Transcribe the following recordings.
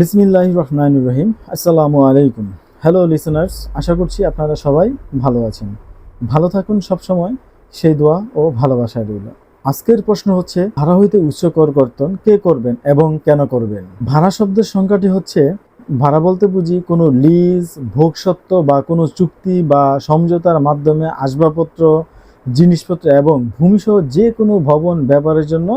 বিসমিল্লাহ রহমান রহিম। আসসালামু আলাইকুম। হ্যালো লিসনার্স আশা করছি আপনারা সবাই ভালো আছেন। ভালো থাকুন সবসময়, সেই দোয়া ও ভালোবাসা রইল। আজকের প্রশ্ন হচ্ছে ভাড়া হইতে উচ্চ কর কর্তন কে করবেন এবং কেন করবেন? ভাড়া শব্দের সংখ্যাটি হচ্ছে, ভাড়া বলতে বুঝি কোনো লিজ ভোগসত্ত্ব বা কোনো চুক্তি বা সমঝোতার মাধ্যমে আসবাবপত্র, জিনিসপত্র এবং ভূমিসহ যে কোনো ভবন ব্যবহারের জন্য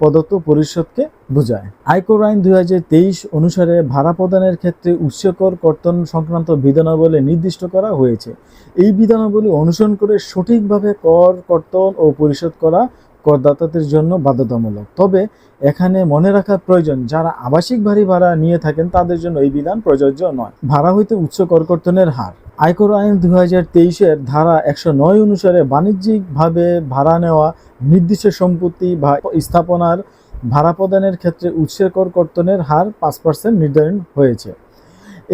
প্রদত্ত পরিষদকে বোঝায়। আয়কর আইন দুই হাজার তেইশ অনুসারে ভাড়া প্রদানের ক্ষেত্রে উৎসকর কর্তন সংক্রান্ত বিধানাবলী নির্দিষ্ট করা হয়েছে। এই বিধানাবলী অনুসরণ করে সঠিকভাবে কর কর্তন ও পরিশোধ করা করদাতাদের জন্য বাধ্যতামূলক। তবে এখানে মনে রাখা প্রয়োজন, যারা আবাসিক বাড়ি ভাড়া নিয়ে থাকেন তাদের জন্য এই বিধান প্রযোজ্য নয়। ভাড়া হইতে উচ্চ করকর্তনের হার। আয়কর আইন দুই হাজার তেইশের ধারা একশো নয় অনুসারে বাণিজ্যিকভাবে ভাড়া নেওয়া, নির্দিষ্ট সম্পত্তি বা স্থাপনার ভাড়া প্রদানের ক্ষেত্রে উৎসের কর কর্তনের হার পাঁচ পার্সেন্ট নির্ধারণ হয়েছে।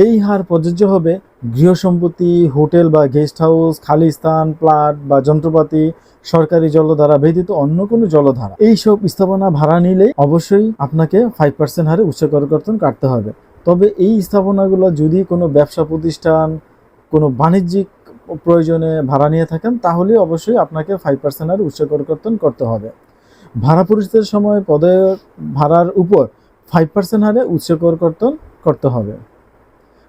এই হার প্রযোজ্য হবে গৃহ সম্পত্তি, হোটেল বা গেস্ট হাউস, খালি স্থান, প্লাট বা যন্ত্রপাতি, সরকারি জলধারা ব্যতীত অন্য কোনো জলধারা। এই সব স্থাপনা ভাড়া নিলে অবশ্যই আপনাকে ফাইভ পার্সেন্ট হারে উচ্চ কর কর্তন কাটতে হবে। তবে এই স্থাপনাগুলো যদি কোনো ব্যবসা প্রতিষ্ঠান কোনো বাণিজ্যিক প্রয়োজনে ভাড়া নিয়ে থাকেন তাহলে অবশ্যই আপনাকে ফাইভ পার্সেন্ট আর করকর্তন করতে হবে। ভাড়া পরিশোধের সময় পদে ভাড়ার উপর ফাইভ পার্সেন্ট হারে উচ্চ করকর্তন করতে হবে।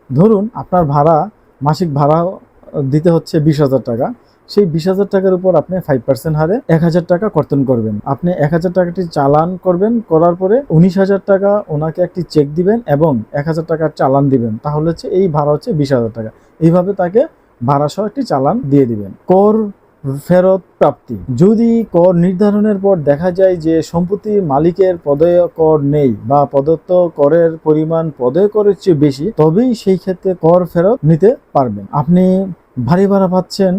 ধরুন আপনার ভাড়া, মাসিক ভাড়া দিতে হচ্ছে বিশ হাজার টাকা সেই বিশ হাজার টাকার উপর আপনি ফাইভ পার্সেন্ট হারে এক হাজার টাকা কর্তন করবেন। আপনি এক হাজার টাকাটি চালান করবেন, করার পরে উনিশ হাজার টাকা ওনাকে একটি চেক দিবেন এবং এক হাজার টাকার চালান দিবেন। তাহলে হচ্ছে এই ভাড়া হচ্ছে বিশ হাজার টাকা। এইভাবে তাকে ভাড়া সহ একটি চালান দিয়ে দিবেন। কর ফেরত প্রাপ্তি। যদি কর নির্ধারণের পর দেখা যায় যে সম্পত্তির মালিকের পদয় কর নেই বা প্রদত্ত করের পরিমাণ পদয় করের চেয়ে বেশি, তবেই সেই ক্ষেত্রে কর ফেরত নিতে পারবেন। আপনি ভারী ভাড়া পাচ্ছেন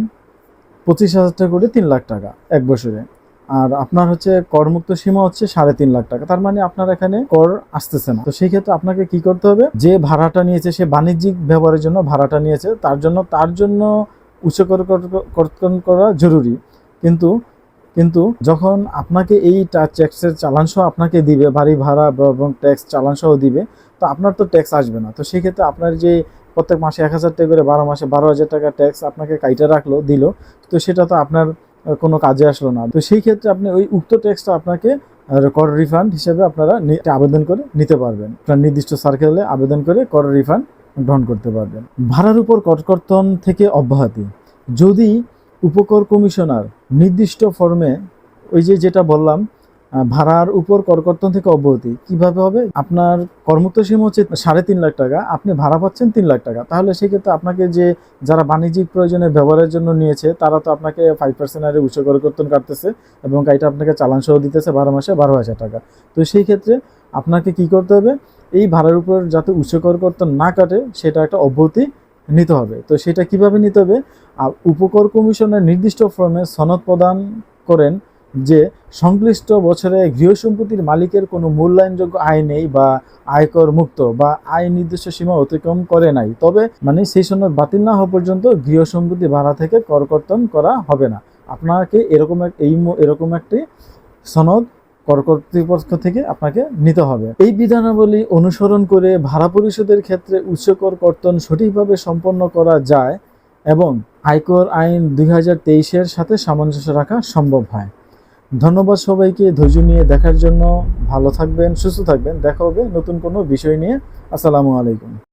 পঁচিশ হাজার টাকা করে তিন লাখ টাকা এক বছরে। আর আপনার হচ্ছে করমুক্ত সীমা হচ্ছে সাড়ে তিন লাখ টাকা। তার মানে আপনার এখানে কর আসতেছে না। তো সেই ক্ষেত্রে আপনাকে কি করতে হবে? যে ভাড়াটা নিয়েছে, সে বাণিজ্যিক ব্যবহারের জন্য ভাড়াটা নিয়েছে, তার জন্য তার জন্য উচ্চ কর কর- জরুরি। কিন্তু কিন্তু যখন আপনাকে এই ট্যাক্সের চালান সহ আপনাকে দিবে, বাড়ি ভাড়া এবং ট্যাক্স চালানসহ দিবে, তো আপনার তো ট্যাক্স আসবে না। তো সেক্ষেত্রে আপনার যে প্রত্যেক মাসে এক হাজার টাকা করে, বারো মাসে বারো হাজার টাকা ট্যাক্স আপনাকে কাইটে রাখল, দিল। তো সেটা তো আপনার কোনো কাজে আসলো না। তো সেই ক্ষেত্রে আপনি ওই উক্ত ট্যাক্সটা আপনাকে কর রিফান্ড হিসেবে আপনারা আবেদন করে নিতে পারবেন। আপনার নির্দিষ্ট সার্কেলে আবেদন করে কর রিফান্ড গ্রহণ করতে পারবেন। ভাড়ার উপর করকর্তন থেকে অব্যাহতি। যদি উপকর কমিশনার নির্দিষ্ট ফর্মে ওই যে যেটা বললাম ভাড়ার উপর করকর্তন থেকে অব্যাহতি। কীভাবে হবে? আপনার কর্মত্ব সীমা হচ্ছে সাড়ে তিন লাখ টাকা, আপনি ভাড়া পাচ্ছেন তিন লাখ টাকা। তাহলে সেক্ষেত্রে আপনাকে যে, যারা বাণিজ্যিক প্রয়োজনে ব্যবহারের জন্য নিয়েছে, তারা তো আপনাকে ফাইভ পার্সেন্ট আরে উচ্চ করকর্তন কাটতেছে এবং এটা আপনাকে চালান সহ দিতেছে বারো মাসে বারো হাজার টাকা। তো সেই ক্ষেত্রে আপনাকে কি করতে হবে? এই ভাড়ার উপর যাতে উচ্চ করকর্তন না কাটে, সেটা একটা অব্যাহতি নিতে হবে। তো সেটা কীভাবে নিতে হবে? আর উপকর কমিশনের নির্দিষ্ট ফর্মে সনদ প্রদান করেন যে সংশ্লিষ্ট বছরে গৃহসম্পত্তির মালিকের কোনো মূল্যায়নযোগ্য আয় নেই বা আয়কর মুক্ত বা আয় নির্দিষ্ট সীমা অতিক্রম করে নাই। তবে মানে সেই সনদ বাতিল না হওয়া পর্যন্ত গৃহসম্পত্তি ভাড়া থেকে করকর্তন করা হবে না। আপনাকে এরকম এক এই এরকম একটি সনদ কর কর্তৃপক্ষ থেকে আপনাকে নিতে হবে। এই বিধানাবলী অনুসরণ করে ভাড়া পরিশোধের ক্ষেত্রে উচ্চ কর কর্তন সঠিকভাবে সম্পন্ন করা যায় এবং আয়কর আইন দুই হাজার সাথে সামঞ্জস্য রাখা সম্ভব হয়। ধন্যবাদ সবাইকে ধৈর্য নিয়ে দেখার জন্য। ভালো থাকবেন, সুস্থ থাকবেন। দেখা হবে নতুন কোনো বিষয় নিয়ে। আসসালামু আলাইকুম।